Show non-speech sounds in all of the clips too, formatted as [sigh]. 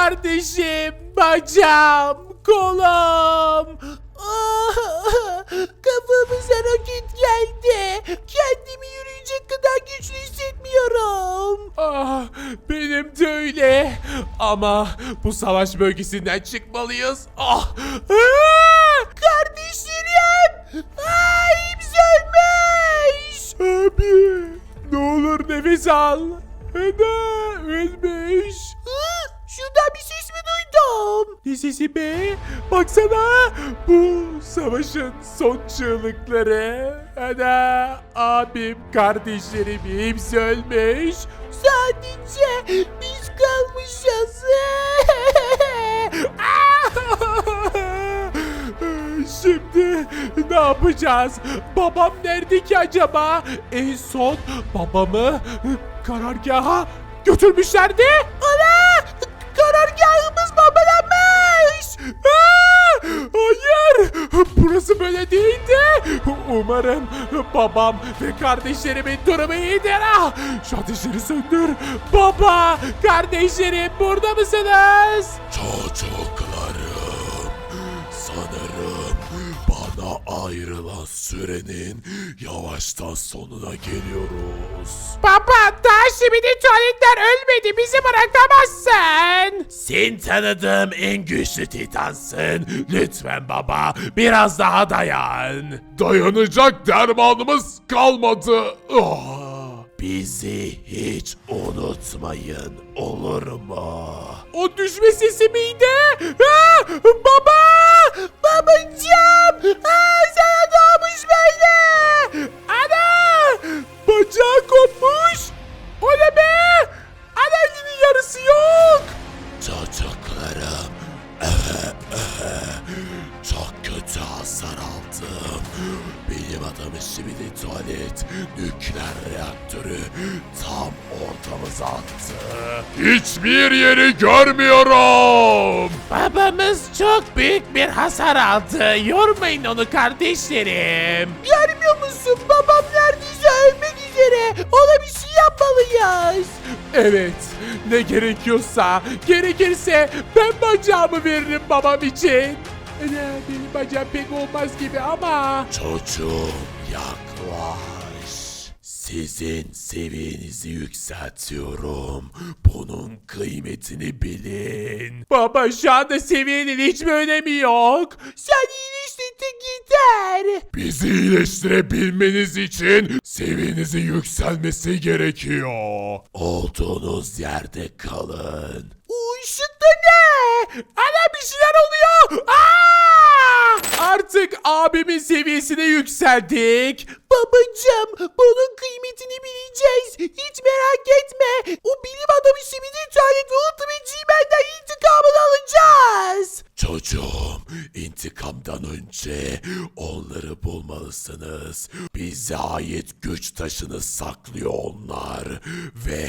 kardeşim, bacağım, kolum. Ah, Kafamıza roket geldi. Kendimi yürüyecek kadar güçlü hissetmiyorum. Ah, benim de öyle. Ama bu savaş bölgesinden çıkmalıyız. Ah, ah! kardeşlerim. Ah, hepsi ölmüş. Abi, ne olur nefes al. Ana, ölmüş. Şuradan bir ses mi sesi be? Baksana bu savaşın son çığlıkları. Ana abim kardeşlerim hepsi ölmüş. Sadece biz kalmışız. [laughs] Şimdi ne yapacağız? Babam nerede ki acaba? En son babamı karargaha götürmüşlerdi. Burası böyle değildi. Umarım babam ve kardeşlerimin durumu iyidir. Ah! Şu ateşleri söndür. Baba, kardeşlerim burada mısınız? Çocuklarım, sanırım bana ayrılan sürenin yavaştan sonuna geliyoruz. Baba, daha şimdi tuvaletler ölmedi. Bizi bırakamazsın. Sen tanıdığım en güçlü titansın. Lütfen baba, biraz daha dayan. Dayanacak dermanımız kalmadı. Ah! Bizi hiç unutmayın, olur mu? O düşme sesi miydi? Ha, baba! Babacığım! Ha, sana ne olmuş böyle? Ana! Bacağı kopmuş. O ne be? Yine yarısı yok. Çocuklarım, çok kötü hasar aldım. Benim adamı şimdi tuvalet nükleer reaktörü tam ortamıza attı. Hiçbir yeri görmüyorum. Babamız çok büyük bir hasar aldı. Yormayın onu kardeşlerim. Görmüyor musun? Babam neredeyse ölmek üzere. Ona bir şey yapmalıyız. Evet. Ne gerekiyorsa, gerekirse ben bacağımı veririm babam için. Benim bacağım pek olmaz gibi ama... Çocuğum yaklaş. Sizin seviyenizi yükseltiyorum. Bunun kıymetini bilin. Baba şu anda seviyenin hiçbir önemi yok. Sen iyileştikçe gider. Bizi iyileştirebilmeniz için seviyenizin yükselmesi gerekiyor. Olduğunuz yerde kalın. Ne? Ana bir şeyler oluyor. Aa! Artık abimin seviyesine yükseldik. Babacım bunun kıymetini bileceğiz. Hiç merak etme. O bilim adamı şimdi tuvalet ve Ultimate G-Man'den intikamını alacağız. Çocuğum, intikamdan önce onları bulmalısınız. Bize ait güç taşını saklıyor onlar ve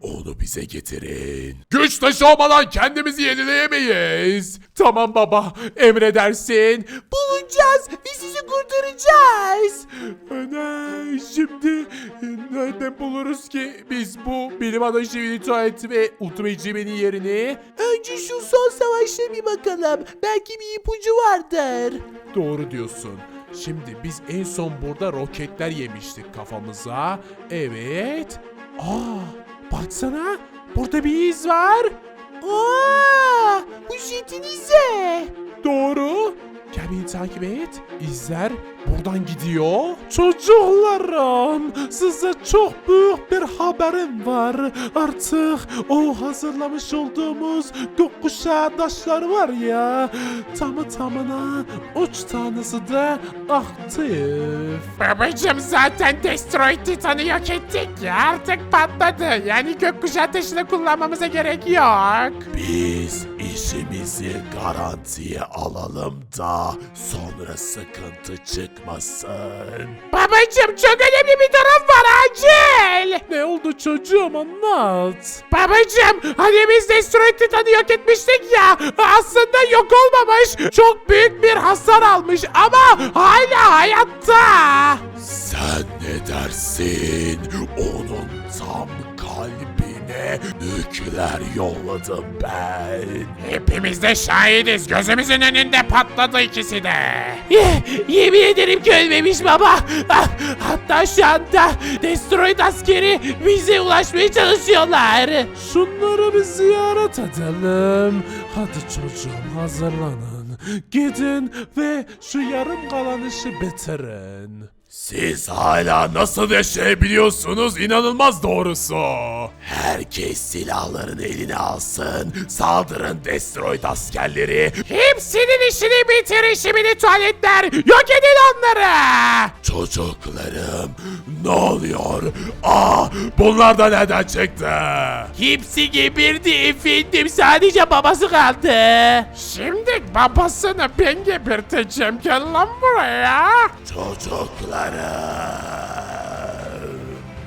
onu bize getirin. Güç taşı olmadan kendimizi yenileyemeyiz. Tamam baba emredersin. Bulacağız ve sizi kurtaracağız. Ana şimdi nereden buluruz ki biz bu bilim adamı Jimmy Tuvalet ve Ultimate Jimmy'nin yerini? Önce şu son savaşa bir bakalım. Belki bir ipucu vardır. Doğru diyorsun. Şimdi biz en son burada roketler yemiştik kafamıza. Evet. Aa, baksana. Burada bir iz var. Aa, bu jetin izi. Doğru. Beni takip et. İzler buradan gidiyor. Çocuklarım size çok büyük bir haberim var. Artık o hazırlamış olduğumuz gökkuşağı taşları var ya. Tamı tamına üç tanesi de aktif. Babacım zaten Destroy Titan'ı yok ettik ya artık patladı. Yani gökkuşağı taşını kullanmamıza gerek yok. Biz işimizi garantiye alalım da sonra sıkıntı çıkmasın. Babacım çok önemli bir durum var acil. Ne oldu çocuğum anlat. Babacım hani biz Destroy Titan'ı yok etmiştik ya. Aslında yok olmamış. Çok büyük bir hasar almış ama hala hayatta. Sen ne dersin? Onun Türkiye'ye nükleer yolladım ben. Hepimiz de şahidiz. Gözümüzün önünde patladı ikisi de. yemin ederim ki ölmemiş baba. Ah, Hatta şu anda Destroyed askeri bize ulaşmaya çalışıyorlar. Şunları bir ziyaret edelim. Hadi çocuğum hazırlanın. Gidin ve şu yarım kalan işi bitirin. Siz hala nasıl yaşayabiliyorsunuz inanılmaz doğrusu. Herkes silahlarını eline alsın. Saldırın Destroyed askerleri. Hepsinin işini bitirin şimdi tuvaletler. Yok edin onları. Çocuklarım ne oluyor? Aa bunlar da nereden çıktı? Hepsi gebirdi efendim. Sadece babası kaldı. Şimdi babasını ben geberteceğim. Gel lan buraya. Çocuklarım.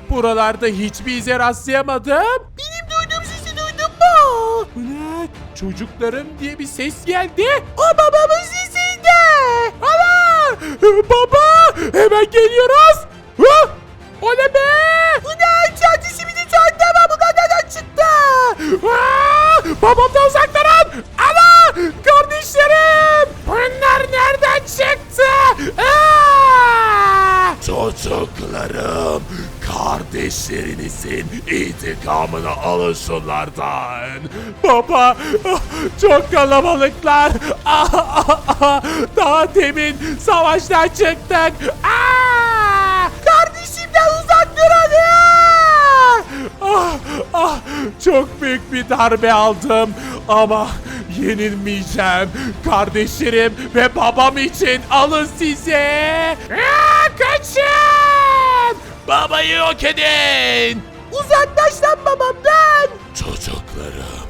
Buralarda hiçbir ize rastlayamadım. Benim duyduğum sesi duydun mu? Bu ne? Çocuklarım diye bir ses geldi. O babamın sesiydi. Ana! Baba! Hemen geliyoruz. Hı? O ne be? Bu ne? Kendisi bizi çözdü ama bunlar neden çıktı? Aa! Babam da uzak durun. Ana! Kardeşlerim! Bunlar nereden çıktı? Aa! Çocuklarım, kardeşlerinizin intikamını alın şunlardan. Baba çok kalabalıklar. Daha demin savaştan çıktık. Aa! Kardeşimden uzak dur hadi. Ah, ah, çok büyük bir darbe aldım ama yenilmeyeceğim. Kardeşlerim ve babam için alın size. Aa, kaçın! Babayı yok edin. Uzaklaş lan babamdan. Çocuklarım,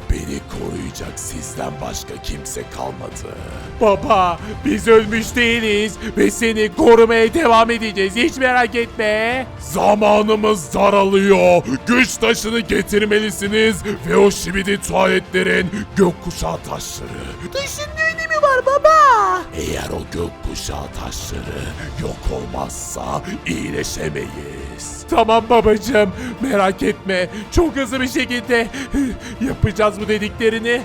sizden başka kimse kalmadı. Baba biz ölmüş değiliz ve seni korumaya devam edeceğiz hiç merak etme. Zamanımız daralıyor. Güç taşını getirmelisiniz ve o şibidi tuvaletlerin gökkuşağı taşları. Ne önemi var baba? Eğer o gökkuşağı taşları yok olmazsa iyileşemeyiz. Tamam babacığım merak etme çok hızlı bir şekilde yapacağız bu dediklerini.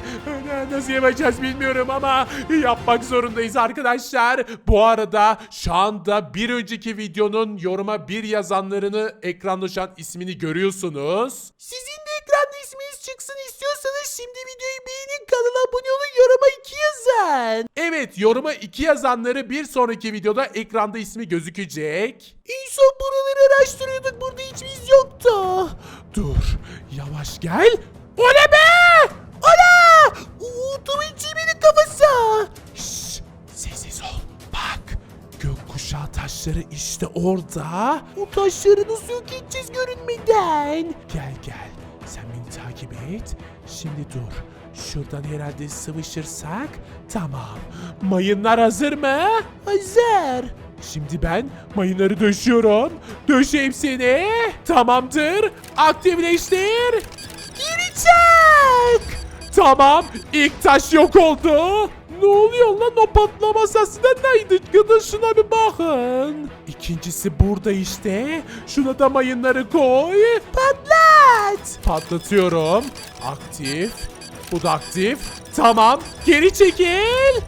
Nasıl yapacağız bilmiyorum ama yapmak zorundayız arkadaşlar. Bu arada şu anda bir önceki videonun yoruma bir yazanlarını ekranda şu an ismini görüyorsunuz. Sizin de ekranda isminiz çıksın istiyorsanız şimdi videoyu beğenin kanala abone olun yoruma 2 yazın. Evet yoruma 2 yazanları bir sonraki videoda ekranda ismi gözükecek. En son buraları araştırıyorduk burada hiç iz yoktu. Dur yavaş gel. Orada. O taşları nasıl yok edeceğiz görünmeden? Gel gel. Sen beni takip et. Şimdi dur. Şuradan herhalde sıvışırsak. Tamam. Mayınlar hazır mı? Hazır. Şimdi ben mayınları döşüyorum. Döş hepsini. Tamamdır. Aktifleştir. Geri çek. Tamam. ilk taş yok oldu. Ne oluyor lan o patlama sesinden neydi? Gidin şuna bir bakın. İkincisi burada işte. Şuna da mayınları koy. Patlat. Patlatıyorum. Aktif. Bu da aktif. Tamam. Geri çekil.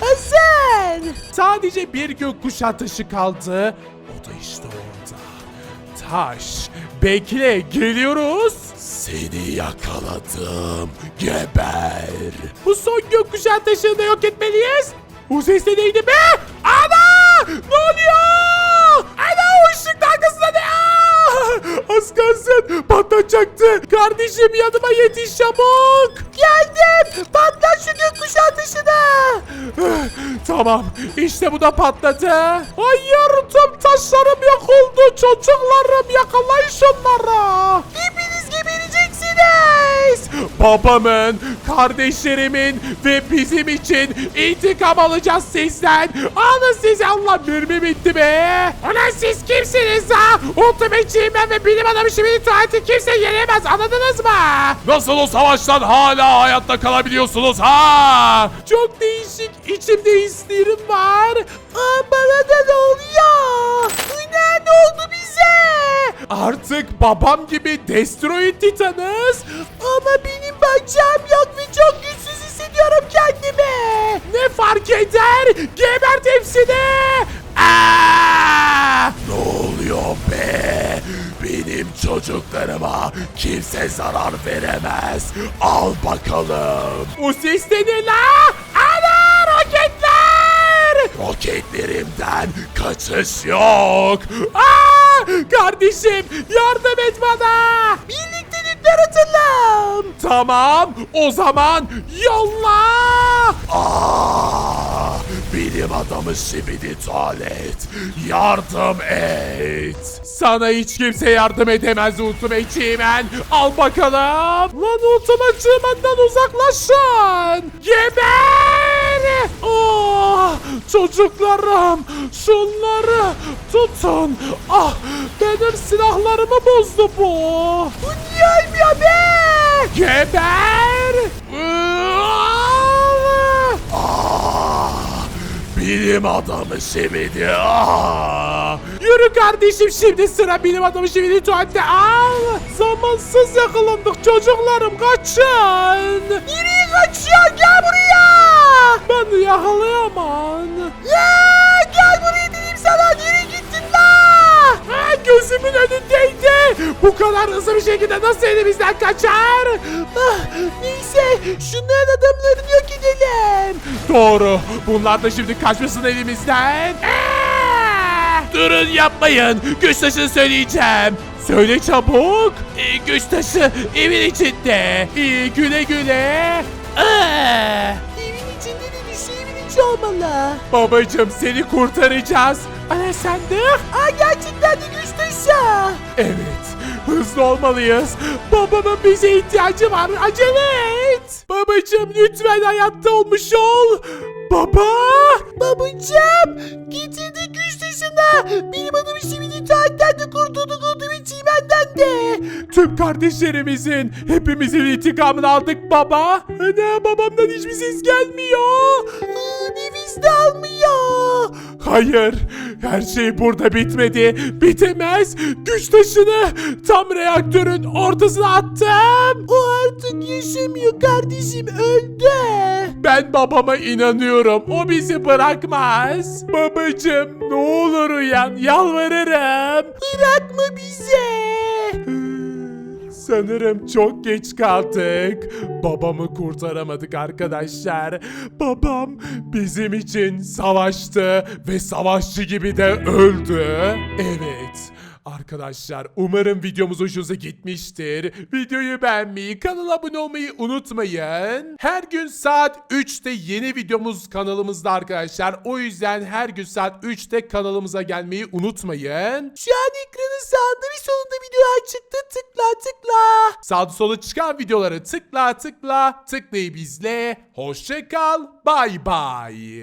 Hazır. Sadece bir gökkuşağı taşı kaldı. O da işte orada. Taş. Bekle. Geliyoruz. Seni yakaladım. Geber. Bu son gökkuşağı taşını da yok etmeliyiz. Bu ses de neydi be? Ana! Ne oluyor? Ana o ışık arkasında ne? Aa! Az kalsın patlatacaktı. Kardeşim yanıma yetiş çabuk. Geldim. Patlat şu gökkuşağı taşını. tamam işte bu da patladı. Hayır tüm taşlarım yok oldu. Çocuklarım yakalayın şunları. Hepiniz gebereceksiniz. Babamın, kardeşlerimin ve bizim için intikam alacağız sizden. Alın size Allah mermi bitti be. Ulan siz kimsiniz ha? Ultimate'ciyim ben ve bilim adamı şimdi tuvaleti kimse yenemez anladınız mı? Nasıl o savaştan hala hayatta kalabiliyorsunuz ha? Çok değişik içimde hislerim var. Aa, bana da ne oluyor? Ne, ne oldu bize? Artık babam gibi Destroy Titan'ız. Ama benim bacağım yok ve çok güçsüz hissediyorum kendimi. Ne fark eder? Gebert hepsini. Aa! Ne oluyor be? Benim çocuklarıma kimse zarar veremez. Al bakalım. O ses de ne la? Roketlerimden kaçış yok. Aa, kardeşim yardım et bana. Birlikte nükleer atalım. Tamam o zaman yolla. Aa, bilim adamı Şibidi Tuvalet. Yardım et. Sana hiç kimse yardım edemez Ultimate G-Man. Al bakalım. Lan Ultimate G-Man'dan uzaklaşın. Geber. Oh, çocuklarım şunları tutun. Ah benim silahlarımı bozdu bu. Bu niye ölmüyor be? Geber. Aa, bilim adamı Şibidi. Aa. Yürü kardeşim şimdi sıra bilim adamı şimdi tuvalette al. Zamansız yakalandık çocuklarım kaçın. Nereye kaçıyor gel buraya. Ben yakalayamam. Ya gel buraya dedim sana nereye gittin la? Ha, gözümün önündeydi. Bu kadar hızlı bir şekilde nasıl elimizden kaçar? Ah, neyse şunların adamlarını yok edelim. Doğru bunlar da şimdi kaçmasın elimizden. Durun yapmayın. Güç taşını söyleyeceğim. Söyle çabuk. Ee, güç taşı evin içinde. İyi güle güle. Aa. İçi olmalı. Babacım seni kurtaracağız. Ana sen de? Aa gerçekten de güç taşı. Evet. Hızlı olmalıyız. Babamın bize ihtiyacı var. Acele et. Babacım lütfen hayatta olmuş ol. Baba. Babacım. Getirdik güç taşını. Benim adım şimdi internetten de kurtulduk olduğum için benden de. Tüm kardeşlerimizin, hepimizin intikamını aldık baba. Ana babamdan hiçbir ses gelmiyor. De almıyor. Hayır, her şey burada bitmedi. Bitemez. Güç taşını tam reaktörün ortasına attım. O artık yaşamıyor kardeşim öldü. Ben babama inanıyorum. O bizi bırakmaz. Babacım ne olur uyan yalvarırım. Bırakma bizi. Sanırım çok geç kaldık. Babamı kurtaramadık arkadaşlar. Babam bizim için savaştı ve savaşçı gibi de öldü. Evet. Arkadaşlar umarım videomuz hoşunuza gitmiştir. Videoyu beğenmeyi, kanala abone olmayı unutmayın. Her gün saat 3'te yeni videomuz kanalımızda arkadaşlar. O yüzden her gün saat 3'te kanalımıza gelmeyi unutmayın. Şu an ekranın sağında ve solunda videolar çıktı. Tıkla tıkla. Sağda sola çıkan videoları tıkla tıkla tıklayıp izle. Hoşça kal. Bay bay.